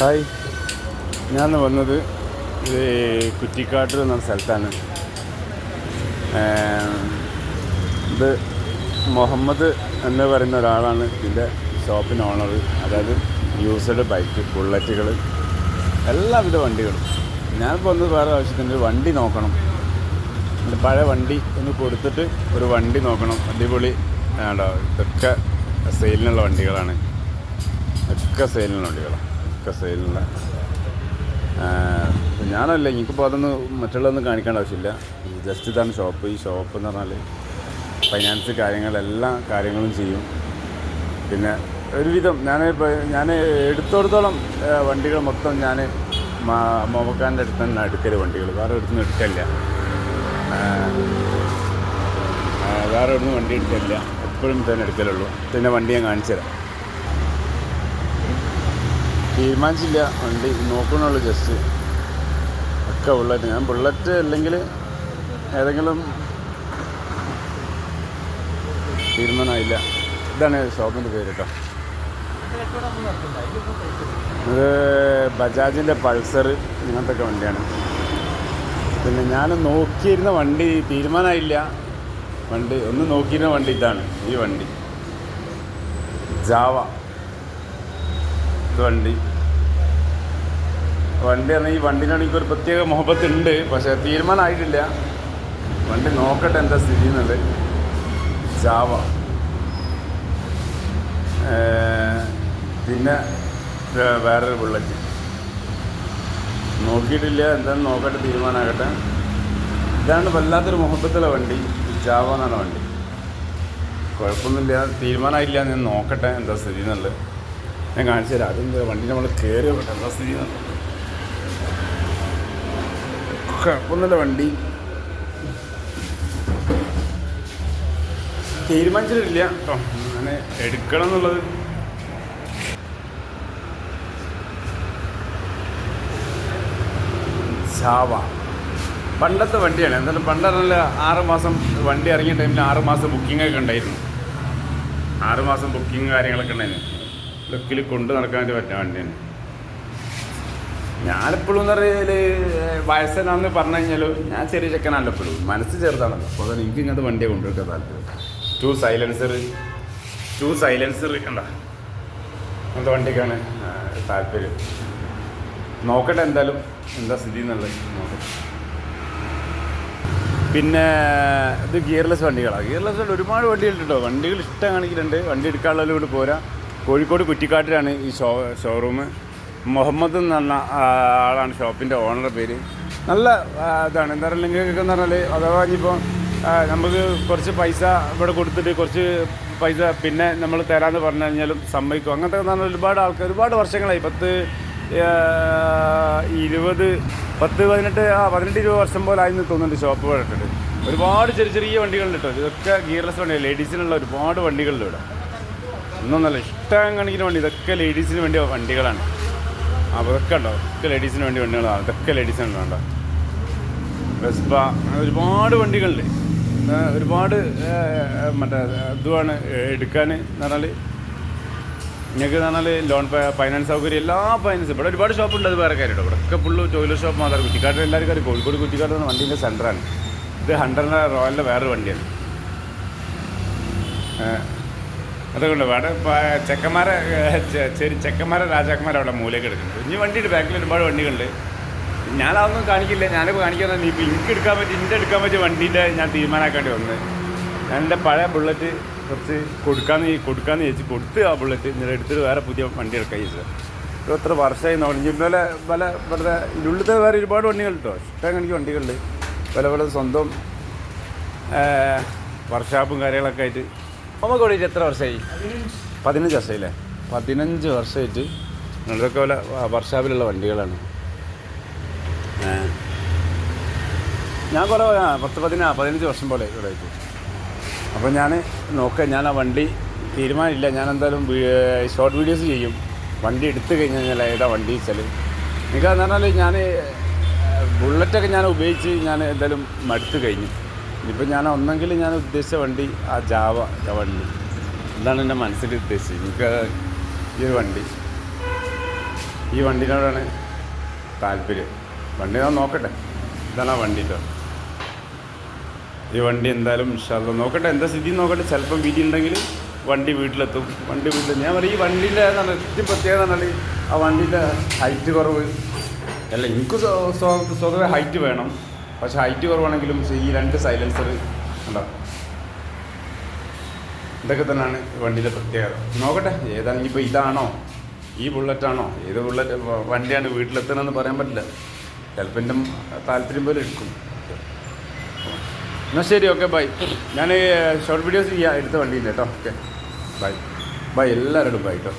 Hi. ഞാൻ വന്നത് ഇത് കുറ്റിക്കാട്ട് എന്ന സ്ഥലത്താണ്. ഇത് മുഹമ്മദ് എന്ന് പറയുന്ന ഒരാളാണ് ഇതിന്റെ ഷോപ്പിന് ഓണർ. അതായത് യൂസ്ഡ് ബൈക്ക് ബുള്ളറ്റുകൾ എല്ലാവിധ വണ്ടികളും. ഞാനിപ്പോൾ ഒന്ന് വേറെ ആവശ്യത്തിന് വണ്ടി നോക്കണം. പഴയ വണ്ടി ഒന്ന് കൊടുത്തിട്ട് ഒരു വണ്ടി നോക്കണം. അടിപൊളി ഇതൊക്കെ സെയിലിനുള്ള വണ്ടികളാണ്. ഒക്കെ സെയിലിനുള്ള വണ്ടികളാണ്. ഒക്കെ സെയിലിനുള്ള ഞാനല്ല എനിക്കിപ്പോൾ അതൊന്ന് മറ്റുള്ളതൊന്നും കാണിക്കേണ്ട ആവശ്യമില്ല. ജസ്റ്റ് ഇതാണ് ഷോപ്പ് ഈ ഷോപ്പ് എന്ന് പറഞ്ഞാൽ ഫൈനാൻസ് കാര്യങ്ങളെല്ലാ കാര്യങ്ങളും ചെയ്യും. പിന്നെ ഒരുവിധം ഞാൻ ഞാൻ എടുത്തോടത്തോളം വണ്ടികൾ മൊത്തം ഞാൻ മോമക്കാന്റെ അടുത്ത് തന്നെ എടുക്കൽ വണ്ടികൾ വേറെ എടുത്തുനിന്ന് എടുക്കല്ല വേറെ ഒന്നും വണ്ടി എടുക്കില്ല എപ്പോഴും തന്നെ എടുക്കലുള്ളൂ. പിന്നെ വണ്ടി ഞാൻ കാണിച്ചു തരാം തീരുമാനിച്ചില്ല. വണ്ടി നോക്കണുള്ളൂ ജസ്റ്റ് ഒക്കെ ബുള്ളറ്റ് ഞാൻ ബുള്ളറ്റ് അല്ലെങ്കിൽ ഏതെങ്കിലും തീരുമാനമായില്ല. ഇതാണ് ഷോപ്പിന്റെ പേര് കേട്ടോ ഇത് ബജാജിന്റെ പൾസർ ഇങ്ങനത്തെ വണ്ടിയാണ്. പിന്നെ ഞാൻ നോക്കിയിരുന്ന വണ്ടി തീരുമാനമായില്ല. വണ്ടി ഒന്ന് നോക്കിയിരുന്ന വണ്ടി ഇതാണ്. ഈ വണ്ടി. ജാവ. ഇത് വണ്ടി. വണ്ടി പറഞ്ഞാൽ ഈ വണ്ടിനാണ് ഒരു പ്രത്യേക മുഹബത്തുണ്ട്. പക്ഷേ തീരുമാനമായിട്ടില്ല. വണ്ടി നോക്കട്ടെ എന്താ സ്ഥിതി എന്നുള്ളത്. ജാവ. പിന്നെ വേറൊരു ബുള്ളറ്റ് നോക്കിയിട്ടില്ല. എന്താണെന്ന് നോക്കട്ടെ തീരുമാനമാകട്ടെ. ഇതാണ് വല്ലാത്തൊരു മുഹബത്തുള്ള വണ്ടി. ജാവ എന്നാണ് വണ്ടി. കുഴപ്പമൊന്നുമില്ല. തീരുമാനമായില്ല. ഞാൻ നോക്കട്ടെ എന്താ സ്ഥിതി എന്നുള്ളത്. ഞാൻ കാണിച്ചു തരാം അതെന്താ വണ്ടി നമ്മൾ കയറി എന്താ സ്ഥിതി എന്നുള്ളത്. കുഴപ്പമൊന്നുമില്ല വണ്ടി. തീരുമാനിച്ചിട്ടില്ല. കേട്ടോ അങ്ങനെ എടുക്കണം എന്നുള്ളത്. ചാവ. പണ്ടത്തെ വണ്ടിയാണ്. എന്തായാലും പണ്ട് പറഞ്ഞാൽ ആറ് മാസം വണ്ടി ഇറങ്ങിയ ടൈമിൽ ആറ് മാസം ബുക്കിംഗ് ഒക്കെ ഉണ്ടായിരുന്നു. ആറ് മാസം ബുക്കിംഗ് കാര്യങ്ങളൊക്കെ ഉണ്ടായിരുന്നു. ലുക്കിൽ കൊണ്ട് നടക്കാൻ വേണ്ടി പറ്റുന്ന വണ്ടിയാണ്. ഞാനെപ്പോഴും എന്ന് പറഞ്ഞാൽ വയസ്സനാന്ന് പറഞ്ഞു കഴിഞ്ഞാലും ഞാൻ ചെറിയ ചെക്കനല്ല എപ്പോഴും. മനസ്സ് ചെറുതാണല്ലോ. അപ്പോൾ അതാണ് എനിക്ക് ഇങ്ങനത്തെ വണ്ടിയെ കൊണ്ടുവരുക താല്പര്യം. ടു സൈലൻസർ ടു സൈലൻസർ എന്താ അങ്ങനത്തെ വണ്ടിക്കാണ് താല്പര്യം. നോക്കട്ടെ എന്തായാലും എന്താ സ്ഥിതി എന്നുള്ളത്. നോക്കട്ടെ. പിന്നെ ഇത് ഗിയർലെസ് വണ്ടികളാണ് ഗിയർലെസ് വണ്ടി ഒരുപാട് വണ്ടികളുണ്ട് കേട്ടോ വണ്ടികൾ ഇഷ്ടം കാണിക്കുന്നുണ്ട്. വണ്ടി എടുക്കാനുള്ളതിലൂടെ പോരാ. കോഴിക്കോട് കുറ്റിക്കാട്ടിലാണ് ഈ ഷോ ഷോറൂം മുഹമ്മദ് എന്ന് പറഞ്ഞ ആളാണ് ഷോപ്പിന്റെ ഓണറുടെ പേര്. നല്ല ഇതാണ്. എന്താ പറയുക നിങ്ങൾക്ക് എന്ന് പറഞ്ഞാൽ അഥവാ ഇനിയിപ്പോൾ നമുക്ക് കുറച്ച് പൈസ ഇവിടെ കൊടുത്തിട്ട് കുറച്ച് പൈസ പിന്നെ നമ്മൾ തരാമെന്ന് പറഞ്ഞു കഴിഞ്ഞാലും സമ്മതിക്കും. അങ്ങനത്തെ എന്ന് പറഞ്ഞാൽ ഒരുപാട് ആൾക്കാർ ഒരുപാട് വർഷങ്ങളായി. പത്ത് ഇരുപത് പത്ത് പതിനെട്ട് ആ പതിനെട്ട് ഇരുപത് വർഷം പോലെ ആയിരുന്നു തോന്നുന്നുണ്ട് ഷോപ്പ് ഇവിടെ ഇട്ടിട്ട് ഒരുപാട് ചെറിയ ചെറിയ വണ്ടികളുണ്ട് കേട്ടോ ഇതൊക്കെ ഗിയർലെസ് വണ്ടിയാണ് ലേഡീസിനുള്ള ഒരുപാട് വണ്ടികളുണ്ട് ഇവിടെ. ഒന്നും നല്ല ഇഷ്ടം കാണിക്കുന്ന വണ്ടി. ഇതൊക്കെ ലേഡീസിന് വേണ്ടിയ വണ്ടികളാണ്. അപ്പോൾ ഉണ്ടോ ഒക്കെ ലേഡീസിന് വേണ്ടി വണ്ടികളാണ് ഇതൊക്കെ ലേഡീസിന് വേണ്ട വെസ്പ ഒരുപാട് വണ്ടികളുണ്ട്. ഒരുപാട് മറ്റേ ഇതുമാണ് എടുക്കാൻ എന്ന് പറഞ്ഞാൽ നിങ്ങൾക്ക് എന്ന് പറഞ്ഞാൽ ലോൺ ഫൈനാൻസ് സൗകര്യം എല്ലാ ഫൈനാൻസും ഇവിടെ ഒരുപാട് ഷോപ്പ് ഉണ്ട് അത് വേറെ കാര്യമുണ്ട്. ഇവിടെ ഒക്കെ ഫുള്ള് ടോയ്ലറ്റ് ഷോപ്പ് മാത്രം. കുറ്റിക്കാട്ടിൽ എല്ലാവർക്കും അറിയാം. കോഴിക്കോട് കുറ്റിക്കാട് എന്ന വണ്ടീന്റെ സെന്ററാണ് ഇത് ഹൺഡ്രഡിന്റെ റോയലിന്റെ വേറൊരു വണ്ടിയാണ്. അതുകൊണ്ട് അവിടെ ചെക്കന്മാരെ ചെറി ചെക്കന്മാരെ രാജാക്കന്മാരെ അവിടെ മൂലയ്ക്ക് എടുക്കുന്നുണ്ട് ഇനി വണ്ടിയുണ്ട് ബാക്കിൽ ഒരുപാട് വണ്ടികളുണ്ട് ഞാനതൊന്നും കാണിക്കില്ല. ഞാനിപ്പോൾ കാണിക്കാൻ ഇപ്പോൾ എനിക്ക് എടുക്കാൻ പറ്റി എന്റെ എടുക്കാൻ പറ്റിയ വണ്ടീന്റെ ഞാൻ തീരുമാനമാക്കേണ്ടി വന്നത് ഞാൻ എന്റെ പഴയ ബുള്ളറ്റ് കുറച്ച് കൊടുക്കാന്ന് കൊടുക്കാമെന്ന് ചോദിച്ചു കൊടുത്ത് ആ ബുള്ളറ്റ് ഇന്നലെ എടുത്തിട്ട് വേറെ പുതിയ വണ്ടി എടുക്കാൻ ചോദിച്ചത് ഇത് എത്ര വർഷമായി നോക്കി ഇന്നലെ പല വെറുതെ ഇതിനുള്ളിലത്തെ വേറെ ഒരുപാട് വണ്ടികൾ കേട്ടോ ഇഷ്ടം കണക്ക് വണ്ടികളുണ്ട്. പല പല സ്വന്തം വർക്ക്ഷോപ്പും കാര്യങ്ങളൊക്കെ ആയിട്ട് നമുക്ക് കൂടിയിട്ട് എത്ര വർഷമായി? പതിനഞ്ച് വർഷമായില്ലേ? പതിനഞ്ച് വർഷമായിട്ട് നിങ്ങളൊക്കെ പോലെ വർഷാപ്പിലുള്ള വണ്ടികളാണ്. ഞാൻ കുറേ പത്ത് പതിനാ പതിനഞ്ച് വർഷം പോലെ ഇവിടെ ആയിട്ട്. അപ്പോൾ ഞാൻ നോക്കാം ഞാൻ ആ വണ്ടി തീരുമാനമില്ല. ഞാൻ എന്തായാലും ഷോർട്ട് വീഡിയോസ് ചെയ്യും. വണ്ടി എടുത്തു കഴിഞ്ഞു കഴിഞ്ഞാൽ ഏതാ വണ്ടി വെച്ചാൽ എനിക്കതെന്ന് പറഞ്ഞാൽ ഞാൻ ബുള്ളറ്റൊക്കെ ഞാൻ ഉപയോഗിച്ച് ഞാൻ എന്തായാലും മടുത്തു കഴിഞ്ഞു. ഇനിയിപ്പോൾ ഞാൻ ഒന്നെങ്കിൽ ഞാൻ ഉദ്ദേശിച്ച വണ്ടി ആ ജാവ വണ്ടി. ഇതാണ് എന്റെ മനസ്സിൽ ഉദ്ദേശിച്ചത്. എനിക്ക് ഈ ഒരു വണ്ടി. ഈ വണ്ടിനോടാണ് താല്പര്യം. വണ്ടി ഞാൻ നോക്കട്ടെ. ഇതാണ് ആ വണ്ടി ഈ വണ്ടി എന്തായാലും ഇഷ്ടമല്ല നോക്കട്ടെ എന്താ സ്ഥിതി നോക്കട്ടെ. ചിലപ്പം വീട്ടിൽ ഉണ്ടെങ്കിൽ വണ്ടി വീട്ടിലെത്തും. വണ്ടി വീട്ടിൽ ഞാൻ പറയും ഈ വണ്ടീന്റെ ഏറ്റവും പ്രത്യേകത എന്നാൽ ആ വണ്ടീന്റെ ഹൈറ്റ് കുറവ്. അല്ല എനിക്ക് സ്വ- സ്വ- സ്വതവേ ഹൈറ്റ് വേണം. പക്ഷെ ഹൈറ്റ് കുറവാണെങ്കിലും ഈ രണ്ട് സൈലൻസർ ഉണ്ടോ ഇതൊക്കെ തന്നെയാണ് വണ്ടിയുടെ പ്രത്യേകത. നോക്കട്ടെ ഏതാണ് ഇപ്പോൾ ഇതാണോ? ഈ ബുള്ളറ്റാണോ ഏത് ബുള്ളറ്റ് വണ്ടിയാണ് വീട്ടിലെത്തണമെന്ന് പറയാൻ പറ്റില്ല. ചിലപ്പോൾ എന്റെ താല്പര്യം പോലെ എടുക്കും. എന്നാൽ ശരി ഓക്കെ ബൈ. ഞാൻ ഷോർട്ട് വീഡിയോസ് ചെയ്യാം എടുത്ത വണ്ടിയില്ല കേട്ടോ. Okay bye. ബൈ എല്ലാവരോടും ബൈ കേട്ടോ